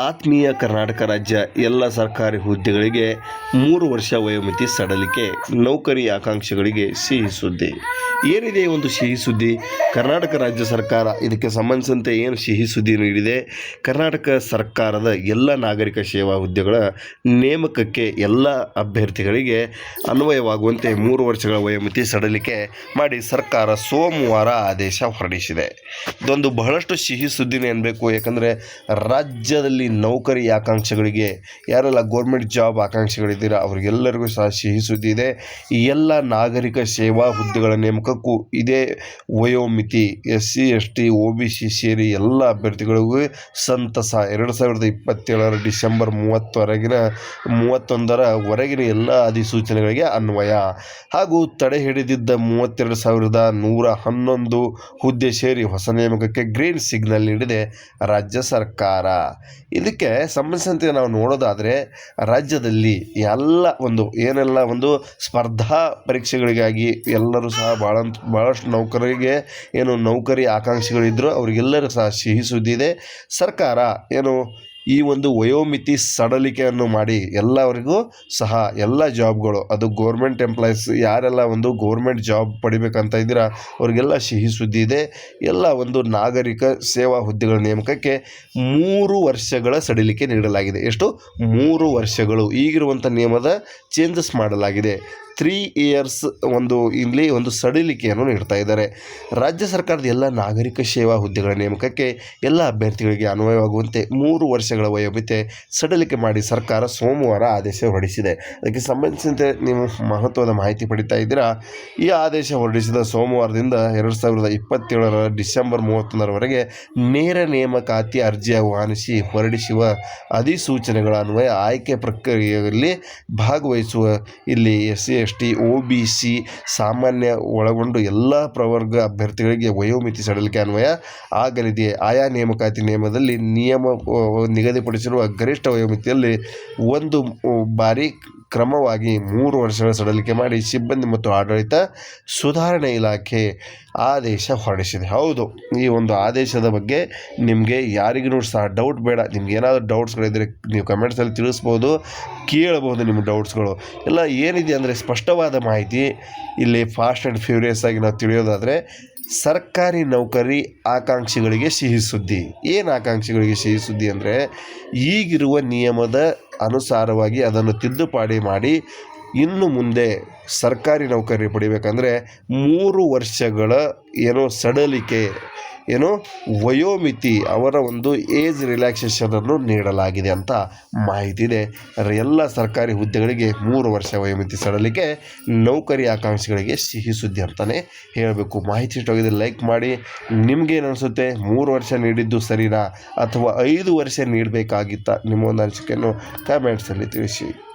ಆತ್ಮೀಯ ಕರ್ನಾಟಕ ರಾಜ್ಯ ಎಲ್ಲ ಸರ್ಕಾರಿ ಹುದ್ದೆಗಳಿಗೆ ಮೂರು ವರ್ಷ ವಯೋಮಿತಿ ಸಡಲಿಕೆ, ನೌಕರಿ ಆಕಾಂಕ್ಷಿಗಳಿಗೆ ಸಿಹಿ ಸುದ್ದಿ. ಏನಿದೆ ಒಂದು ಸಿಹಿ ಸುದ್ದಿ? ಕರ್ನಾಟಕ ರಾಜ್ಯ ಸರ್ಕಾರ ಇದಕ್ಕೆ ಸಂಬಂಧಿಸಿದಂತೆ ಏನು ಸಿಹಿ ಸುದ್ದಿ ನೀಡಿದೆ? ಕರ್ನಾಟಕ ಸರ್ಕಾರದ ಎಲ್ಲ ನಾಗರಿಕ ಸೇವಾ ಹುದ್ದೆಗಳ ನೇಮಕಕ್ಕೆ ಎಲ್ಲ ಅಭ್ಯರ್ಥಿಗಳಿಗೆ ಅನ್ವಯವಾಗುವಂತೆ ಮೂರು ವರ್ಷಗಳ ವಯೋಮಿತಿ ಸಡಲಿಕೆ ಮಾಡಿ ಸರ್ಕಾರ ಸೋಮವಾರ ಆದೇಶ ಹೊರಡಿಸಿದೆ. ಇದೊಂದು ಬಹಳಷ್ಟು ಸಿಹಿ ಸುದ್ದಿನೇ ಅನ್ಬೇಕು, ಯಾಕಂದರೆ ರಾಜ್ಯದಲ್ಲಿ ನೌಕರಿ ಆಕಾಂಕ್ಷೆಗಳಿಗೆ, ಯಾರೆಲ್ಲ ಗೌರ್ಮೆಂಟ್ ಜಾಬ್ ಆಕಾಂಕ್ಷಿಗಳಿದ್ದೀರಾ, ಅವರಿಗೆಲ್ಲರಿಗೂ ಸಹ ಸಿಹಿ ಸುದ್ದಿ ಇದೆ. ಈ ಎಲ್ಲ ನಾಗರಿಕ ಸೇವಾ ಹುದ್ದೆಗಳ ನೇಮಕಕ್ಕೂ ಇದೇ ವಯೋಮಿತಿ. S C S T O B C ಸೇರಿ ಎಲ್ಲ ಅಭ್ಯರ್ಥಿಗಳಿಗೂ ಸಂತಸ. ಎರಡು ಸಾವಿರದ ಇಪ್ಪತ್ತೇಳರ ಡಿಸೆಂಬರ್ ಮೂವತ್ತವರೆಗಿನ ಮೂವತ್ತೊಂದರವರೆಗಿನ ಎಲ್ಲ ಅಧಿಸೂಚನೆಗಳಿಗೆ ಅನ್ವಯ. ಹಾಗೂ ತಡೆ ಹಿಡಿದಿದ್ದ ಮೂವತ್ತೆರಡು ಸಾವಿರದ ನೂರ ಹನ್ನೊಂದು ಹುದ್ದೆ ಸೇರಿ ಹೊಸ ನೇಮಕಕ್ಕೆ ಗ್ರೀನ್ ಸಿಗ್ನಲ್ ನೀಡಿದೆ ರಾಜ್ಯ ಸರ್ಕಾರ. ಇದಕ್ಕೆ ಸಂಬಂಧಿಸಿದಂತೆ ನಾವು ನೋಡೋದಾದರೆ ರಾಜ್ಯದಲ್ಲಿ ಎಲ್ಲ ಒಂದು ಏನೆಲ್ಲ ಒಂದು ಸ್ಪರ್ಧಾ ಪರೀಕ್ಷೆಗಳಿಗಾಗಿ ಎಲ್ಲರೂ ಸಹ ಭಾಳ ಭಾಳಷ್ಟು ನೌಕರರಿಗೆ ಏನು ನೌಕರಿ ಆಕಾಂಕ್ಷಿಗಳಿದ್ದರು ಅವರಿಗೆಲ್ಲರೂ ಸಹ ಸಿಹಿ ಸುದ್ದಿದೆ ಸರ್ಕಾರ ಏನು ಈ ಒಂದು ವಯೋಮಿತಿ ಸಡಲಿಕೆಯನ್ನು ಮಾಡಿ ಎಲ್ಲವರಿಗೂ ಸಹ ಎಲ್ಲ ಜಾಬ್ಗಳು, ಅದು ಗೋರ್ಮೆಂಟ್ ಎಂಪ್ಲಾಯೀಸ್ ಯಾರೆಲ್ಲ ಒಂದು ಗೋರ್ಮೆಂಟ್ ಜಾಬ್ ಪಡಿಬೇಕಂತ ಇದ್ದೀರಾ, ಅವರಿಗೆಲ್ಲ ಸಿಹಿ ಸುದ್ದಿ ಇದೆ. ಎಲ್ಲ ಒಂದು ನಾಗರಿಕ ಸೇವಾ ಹುದ್ದೆಗಳ ನೇಮಕಕ್ಕೆ ಮೂರು ವರ್ಷಗಳ ಸಡಿಲಿಕೆ ನೀಡಲಾಗಿದೆ. ಎಷ್ಟು? ಮೂರು ವರ್ಷಗಳು. ಈಗಿರುವಂಥ ನಿಯಮದ ಚೇಂಜಸ್ ಮಾಡಲಾಗಿದೆ. ತ್ರೀ ಇಯರ್ಸ್ ಒಂದು ಇಲ್ಲಿ ಒಂದು ಸಡಿಲಿಕೆಯನ್ನು ನೀಡ್ತಾ ಇದ್ದಾರೆ. ರಾಜ್ಯ ಸರ್ಕಾರದ ಎಲ್ಲ ನಾಗರಿಕ ಸೇವಾ ಹುದ್ದೆಗಳ ನೇಮಕಕ್ಕೆ ಎಲ್ಲ ಅಭ್ಯರ್ಥಿಗಳಿಗೆ ಅನ್ವಯವಾಗುವಂತೆ ಮೂರು ವರ್ಷಗಳ ವಯೋಮಿತಿ ಸಡಿಲಿಕೆ ಮಾಡಿ ಸರ್ಕಾರ ಸೋಮವಾರ ಆದೇಶ ಹೊರಡಿಸಿದೆ. ಅದಕ್ಕೆ ಸಂಬಂಧಿಸಿದಂತೆ ನೀವು ಮಹತ್ವದ ಮಾಹಿತಿ ಪಡಿತಾ ಇದ್ದೀರಾ? ಈ ಆದೇಶ ಹೊರಡಿಸಿದ ಸೋಮವಾರದಿಂದ ಎರಡು ಸಾವಿರದ ಇಪ್ಪತ್ತೇಳರ ಡಿಸೆಂಬರ್ ಮೂವತ್ತೊಂದರವರೆಗೆ ನೇರ ನೇಮಕಾತಿ ಅರ್ಜಿ ಆಹ್ವಾನಿಸಿ ಹೊರಡಿಸುವ ಅಧಿಸೂಚನೆಗಳ ಅನ್ವಯ ಆಯ್ಕೆ ಪ್ರಕ್ರಿಯೆಯಲ್ಲಿ ಭಾಗವಹಿಸುವ ಇಲ್ಲಿ S C S T, O B C, ಸಾಮಾನ್ಯ ಒಳಗೊಂಡು ಎಲ್ಲ ಪ್ರವರ್ಗ ಅಭ್ಯರ್ಥಿಗಳಿಗೆ ವಯೋಮಿತಿ ಸಡಿಲಿಕೆ ಅನ್ವಯ ಆಗಲಿದೆ. ಆಯಾ ನೇಮಕಾತಿ ನಿಯಮದಲ್ಲಿ ನಿಯಮ ನಿಗದಿಪಡಿಸಿರುವ ಗರಿಷ್ಠ ವಯೋಮಿತಿಯಲ್ಲಿ ಒಂದು ಬಾರಿ ಕ್ರಮವಾಗಿ ಮೂರು ವರ್ಷಗಳ ಸಡಲಿಕೆ ಮಾಡಿ ಸಿಬ್ಬಂದಿ ಮತ್ತು ಆಡಳಿತ ಸುಧಾರಣೆ ಇಲಾಖೆ ಆದೇಶ ಹೊರಡಿಸಿದೆ. ಹೌದು, ಈ ಒಂದು ಆದೇಶದ ಬಗ್ಗೆ ನಿಮಗೆ ಯಾರಿಗೂ ಸಹ ಡೌಟ್ ಬೇಡ. ನಿಮ್ಗೆ ಏನಾದರೂ ಡೌಟ್ಸ್ಗಳಿದ್ದರೆ ನೀವು ಕಮೆಂಟ್ಸಲ್ಲಿ ತಿಳಿಸ್ಬೋದು ಕೇಳ್ಬೋದು ನಿಮ್ಮ ಡೌಟ್ಸ್ಗಳು ಎಲ್ಲ ಏನಿದೆ ಅಂದರೆ ಸ್ಪಷ್ಟವಾದ ಮಾಹಿತಿ ಇಲ್ಲಿ ಫಾಸ್ಟ್ ಆ್ಯಂಡ್ ಫ್ಯೂರಿಯಸ್ ಆಗಿ ನಾವು ತಿಳಿಯೋದಾದರೆ ಸರ್ಕಾರಿ ನೌಕರಿ ಆಕಾಂಕ್ಷಿಗಳಿಗೆ ಸಿಹಿ ಸುದ್ದಿ. ಏನು ಆಕಾಂಕ್ಷಿಗಳಿಗೆ ಸಿಹಿ ಸುದ್ದಿ ಅಂದರೆ ಈಗಿರುವ ನಿಯಮದ ಅನುಸಾರವಾಗಿ ಅದನ್ನು ತಿದ್ದುಪಾಡಿ ಮಾಡಿ ಇನ್ನು ಮುಂದೆ ಸರ್ಕಾರಿ ನೌಕರಿ ಪಡಿಬೇಕಂದ್ರೆ ಮೂರು ವರ್ಷಗಳ ಏನೋ ಸಡಲಿಕೆ ಏನೋ ವಯೋಮಿತಿ ಅವರ ಒಂದು ಏಜ್ ರಿಲ್ಯಾಕ್ಸೇಷನನ್ನು ನೀಡಲಾಗಿದೆ ಅಂತ ಮಾಹಿತಿ ಇದೆ ಎಲ್ಲ ಸರ್ಕಾರಿ ಹುದ್ದೆಗಳಿಗೆ ಮೂರು ವರ್ಷ ವಯೋಮಿತಿ ಸಡಲಿಕ್ಕೆ ನೌಕರಿ ಆಕಾಂಕ್ಷಿಗಳಿಗೆ ಸಿಹಿ ಸುದ್ದಿ ಅಂತಲೇ ಹೇಳಬೇಕು. ಮಾಹಿತಿ ಇಷ್ಟವಾಗಿದೆ ಲೈಕ್ ಮಾಡಿ. ನಿಮ್ಗೇನು ಅನಿಸುತ್ತೆ? ಮೂರು ವರ್ಷ ನೀಡಿದ್ದು ಸರಿನಾ? ಅಥವಾ ಐದು ವರ್ಷ ನೀಡಬೇಕಾಗಿತ್ತ? ನಿಮ್ಮ ಒಂದು ಅನಿಸಿಕೆಯನ್ನು ಕಮೆಂಟ್ಸಲ್ಲಿ ತಿಳಿಸಿ.